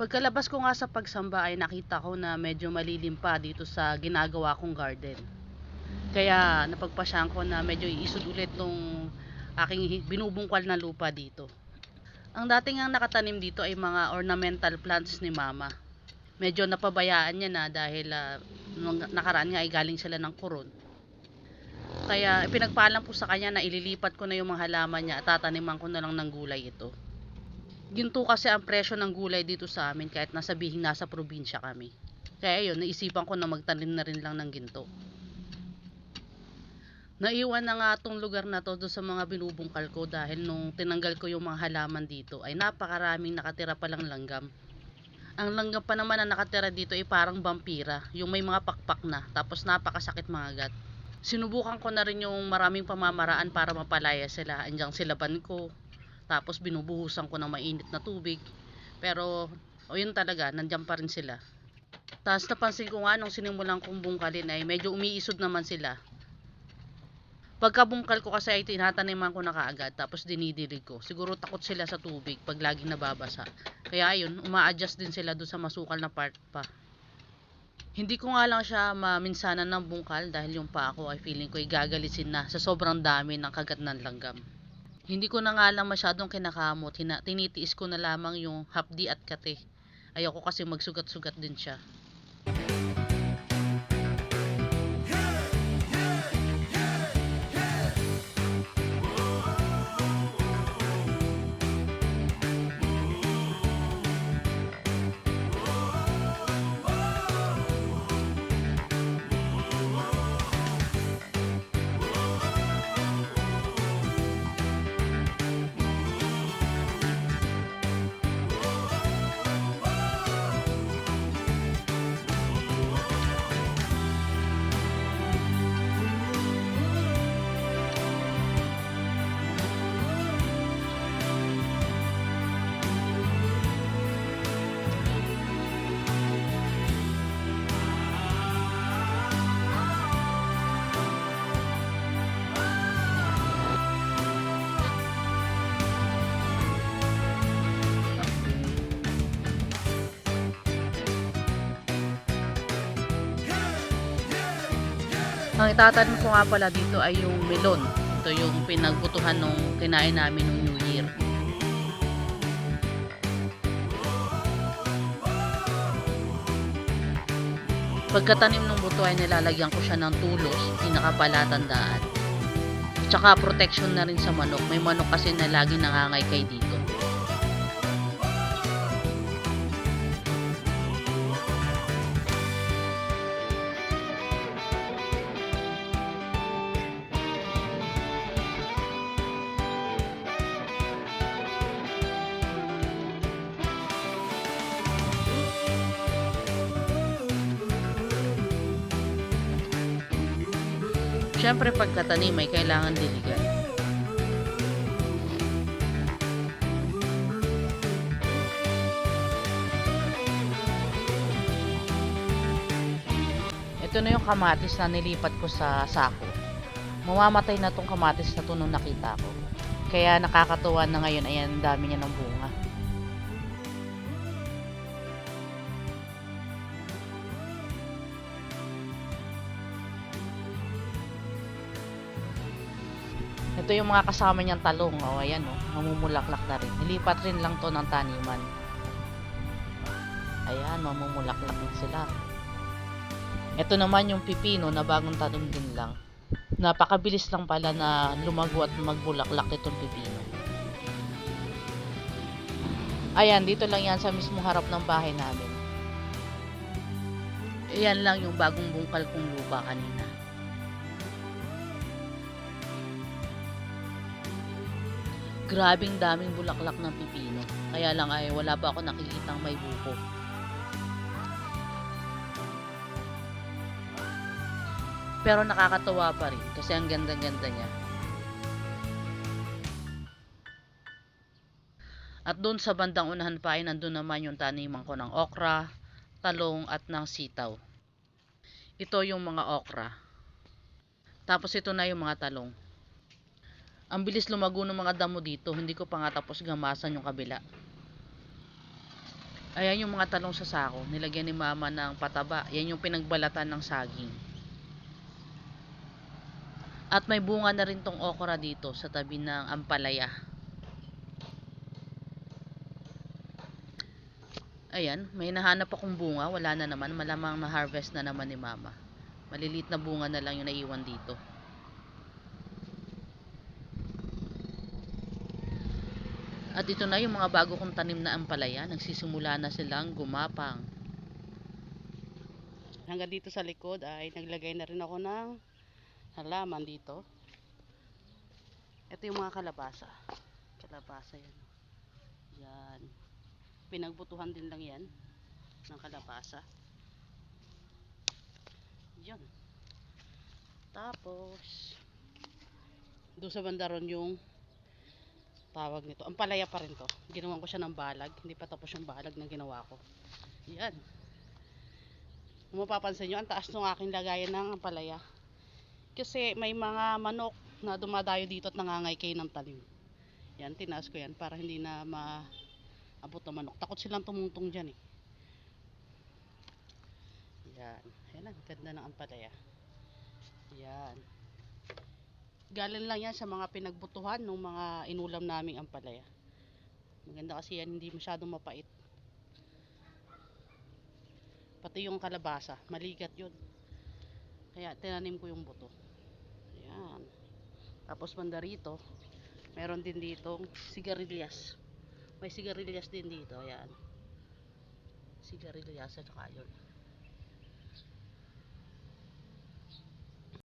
Pagkalabas ko nga sa pagsamba ay nakita ko na medyo malilim pa dito sa ginagawa kong garden. Kaya napagpasyahan ko na medyo iisod ulit tong aking binubungkwal na lupa dito. Ang dating ang nakatanim dito ay mga ornamental plants ni mama. Medyo napabayaan niya na dahil ah, nung nakaraan nga ay galing sila ng kuron. Kaya pinagpaalam po sa kanya na ililipat ko na yung mga halaman niya at tataniman ko na lang ng gulay ito. Ginto kasi ang presyo ng gulay dito sa amin kahit nasabihin nasa probinsya kami. Kaya yun, naisipan ko na magtanim na rin lang ng ginto. Naiwan na nga tong lugar na to doon sa mga binubungkal ko dahil nung tinanggal ko yung mga halaman dito ay napakaraming nakatira palang langgam. Ang langgam pa naman na nakatira dito ay parang vampira, yung may mga pakpak na, tapos napakasakit mga agat. Sinubukan ko na rin yung maraming pamamaraan para mapalaya sila. Andiyan silaban ko, tapos binubuhusan ko ng mainit na tubig. Pero, o yun talaga, nandiyan pa rin sila. Tapos napansin ko nga nung sinimulan kong bungkalin ay medyo umiisod naman sila. Pagkabungkal ko kasi ay tinataniman ko na kaagad tapos dinidilig ko. Siguro takot sila sa tubig pag laging nababasa. Kaya ayun, uma-adjust din sila doon sa masukal na part pa. Hindi ko nga lang siya maminsanan ng bungkal dahil yung pa ako ay feeling ko ay gagalisin na sa sobrang dami ng kagat ng langgam. Hindi ko na nga lang masyadong kinakamot. Hina, tinitiis ko na lamang yung hapdi at kate. Ayoko kasi magsugat-sugat din siya. Ang itatanim ko nga pala dito ay yung melon. Ito yung pinagbutuhan nung kinain namin nung New Year. Pagkatanim ng buto ay nilalagyan ko siya ng tulos, pinakapalatandaan. Tsaka protection na rin sa manok. May manok kasi na lagi nangangaykay dito. Siyempre pagkatanim ay kailangan diligan. Ito na yung kamatis na nilipat ko sa sako. Mamamatay na tong kamatis na to nung nakita ko. Kaya nakakatuwa na ngayon, ayan, dami niya ng bunga. Ito yung mga kasama niyang talong. O, ayan o. Mamumulaklak na rin. Nilipat rin lang to ng taniman. Ayan, mamumulaklak din sila. Ito naman yung pipino na bagong tanim din lang. Napakabilis lang pala na lumago at magbulaklak itong pipino. Ayan, dito lang yan sa mismo harap ng bahay namin. Ayan lang yung bagong bungkal kong lupa kanina. Grabing daming bulaklak ng pipino. Kaya lang ay wala pa ako nakikitang may buko. Pero nakakatuwa pa rin kasi ang ganda-ganda niya. At doon sa bandang unahan pa ay nandun naman yung taniman ko ng okra, talong at ng sitaw. Ito yung mga okra. Tapos ito na yung mga talong. Ang bilis lumago ng mga damo dito, hindi ko pa nga tapos gamasan yung kabila. Ayan yung mga talong sa sako. Nilagyan ni mama ng pataba. Yan yung pinagbalatan ng saging. At may bunga na rin tong okra dito sa tabi ng ampalaya. Ayan, may nahanap akong bunga. Wala na naman. Malamang na-harvest na naman ni mama. Maliliit na bunga na lang yung naiwan dito. At ito na yung mga bago kong tanim na ampalaya. Nagsisimula na silang gumapang. Hanggang dito sa likod ay naglagay na rin ako ng halaman dito. Ito yung mga kalabasa. Kalabasa yan. Yan. Pinagbutuhan din lang yan ng kalabasa. Yan. Tapos, doon sa bandaron yung tawag nito. Ang palaya pa rin to. Ginawan ko siya ng balag. Hindi pa tapos yung balag na ginawa ko. Yan. Kung mapapansin nyo, ang taas ng aking lagayan ng palaya. Kasi may mga manok na dumadayo dito at nangangay ng talim. Yan, tinaas ko yan para hindi na maabot ng manok. Takot silang tumungtong dyan eh. Yan. Yan ang ganda ng ampalaya. Yan. Galing lang yan sa mga pinagbutuhan ng mga inulam naming ampalaya. Maganda kasi yan, hindi masyadong mapait. Pati yung kalabasa, maligat yun. Kaya tinanim ko yung buto. Ayan. Tapos banda rito, meron din ditong sigarilyas. May sigarilyas din dito, ayan. Sigarilyas at saka yun.